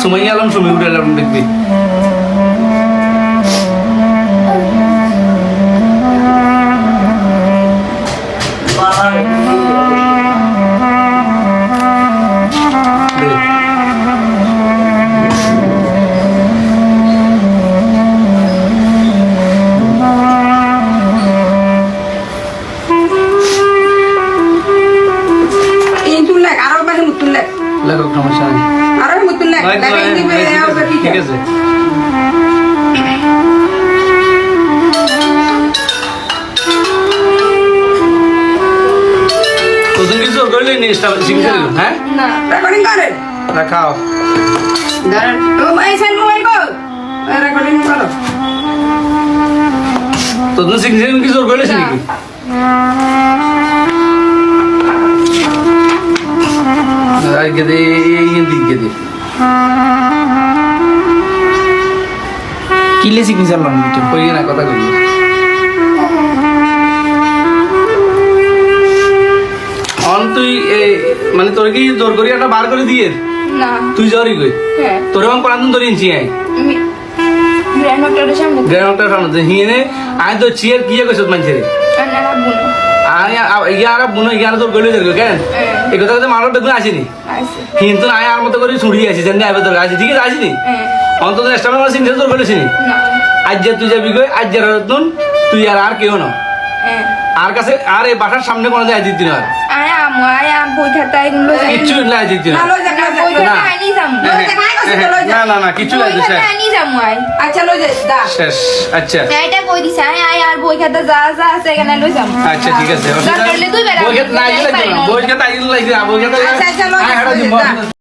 সুমাইয়া আলম সমীউর আলম দেখবি। ঠিক আছে, ঠিক আছে। তোদের কিছু করলে নি শিখে হ্যাঁ? না। রেকর্ডিং করে? রাখাও দাঁড়ান। ও ভাই সেন মোবাইল কো রেকর্ডিং করো তোদের শিখে কিছু করলে নাকি? আজকে দে এই দিকে দে। কিলে সিগনেচার লন দিতে কই না কথা কই অন তুই এই মানে তোর কি জোর করি একটা বার করে দিয়ে? না। তুই জরি কই। হ্যাঁ। তোর এখন কোন ধরে ইঞ্চি আই আমি ব্র্যান্ড ডক্টরের সামনে। গ্রাউন্ডটা সামনে। হিনে আই তো চিয়ার কি কইছত মানছে রে? আনা বুনো আই ইয়ার বুনো ইয়ার তোর গলে ধরবে কেন? এই কথা কথা মানুষ বেগুন আসেনি? কিন্তু আয় আর মতো করে ছুড়ি আছে জানি আবে তোর আছে ঠিক আছে আসিনি? অন্তত এক্সট্রা মাস সিনছে তোর গলেছিনি আজ যে তুই যাবি কই আজ যে রতন তুই আর আর কেউ না। আর কাছে আর এই বাসার সামনে কোনো যায় দিতি না। আয় আম আয় আম বই খাতা এগুলো যাই। কিচ্ছু দিতি না। না লই বই না। খাতা না না না কিচ্ছু নাই বই দিছে খাতা আনি আচ্ছা লই দা শেষ আচ্ছা। এটা কই দিছে? আয় আয় আর বই খাতা যা যা আছে এখানে লই যাম। আচ্ছা ঠিক আছে। বই খেত নাই বই খেত আইল লাগবে বই খেত আচ্ছা, আচ্ছা, লই।